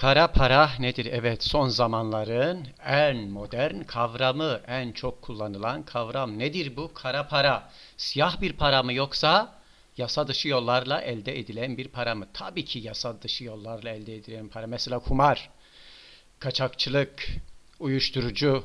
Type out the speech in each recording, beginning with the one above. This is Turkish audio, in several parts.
Kara para nedir? Evet, son zamanların en modern kavramı, en çok kullanılan kavram. Nedir bu? Kara para. Siyah bir para mı yoksa yasa dışı yollarla elde edilen bir para mı? Tabii ki yasa dışı yollarla elde edilen para. Mesela kumar, kaçakçılık, uyuşturucu,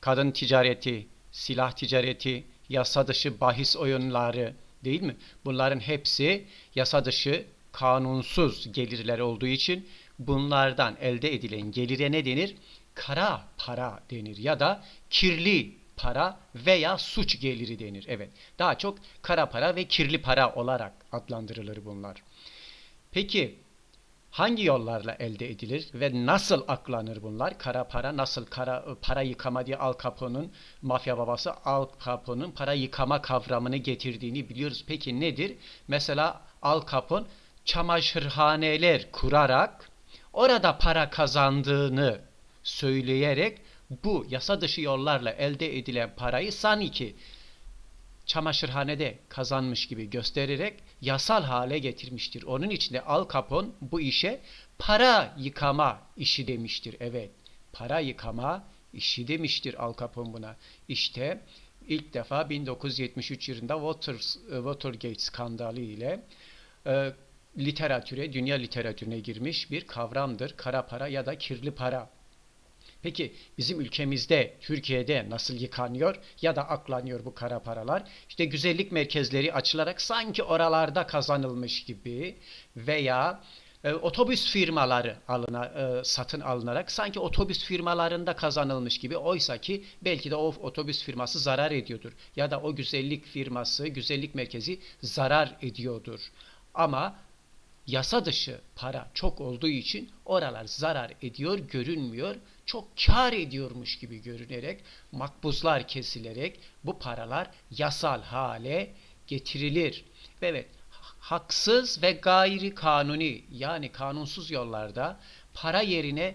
kadın ticareti, silah ticareti, yasa dışı bahis oyunları değil mi? Bunların hepsi yasa dışı, kanunsuz gelirler olduğu için bunlardan elde edilen gelire ne denir? Kara para denir ya da kirli para veya suç geliri denir. Evet. Daha çok kara para ve kirli para olarak adlandırılır bunlar. Peki hangi yollarla elde edilir ve nasıl aklanır bunlar? Kara para nasıl kara para yıkama diye Al Capone'un mafya babası Al Capone'un para yıkama kavramını getirdiğini biliyoruz. Peki nedir? Mesela Al Capone çamaşırhaneler kurarak orada para kazandığını söyleyerek bu yasa dışı yollarla elde edilen parayı sanki çamaşırhanede kazanmış gibi göstererek yasal hale getirmiştir. Onun için de Al Capone bu işe para yıkama işi demiştir. Evet, para yıkama işi demiştir Al Capone buna. İşte ilk defa 1973 yılında Waters, Watergate skandalı ile e, literatüre, dünya literatürüne girmiş bir kavramdır. Kara para ya da kirli para. Peki bizim ülkemizde, Türkiye'de nasıl yıkanıyor ya da aklanıyor bu kara paralar? İşte güzellik merkezleri açılarak sanki oralarda kazanılmış gibi veya e, otobüs firmaları alına, e, satın alınarak sanki otobüs firmalarında kazanılmış gibi oysa ki belki de o otobüs firması zarar ediyordur ya da o güzellik firması, güzellik merkezi zarar ediyordur. Ama yasa dışı para çok olduğu için oralar zarar ediyor, görünmüyor. Çok kar ediyormuş gibi görünerek makbuzlar kesilerek bu paralar yasal hale getirilir. Ve evet haksız ve gayri kanuni yani kanunsuz yollarda para yerine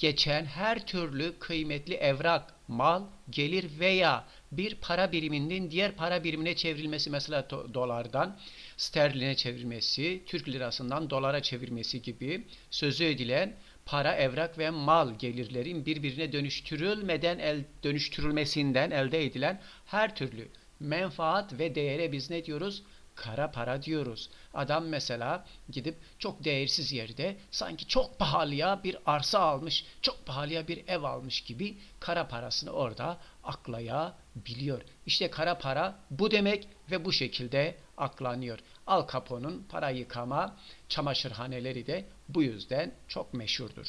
geçen her türlü kıymetli evrak, mal, gelir veya bir para biriminin diğer para birimine çevrilmesi mesela do- dolardan sterline çevirmesi, Türk lirasından dolara çevirmesi gibi sözü edilen para, evrak ve mal gelirlerin birbirine dönüştürülmeden el, dönüştürülmesinden elde edilen her türlü menfaat ve değere biz ne diyoruz? Kara para diyoruz. Adam mesela gidip çok değersiz yerde sanki çok pahalıya bir arsa almış, çok pahalıya bir ev almış gibi kara parasını orada aklayabiliyor. İşte kara para bu demek ve bu şekilde aklanıyor. Al Capone'un para yıkama çamaşırhaneleri de bu yüzden çok meşhurdur.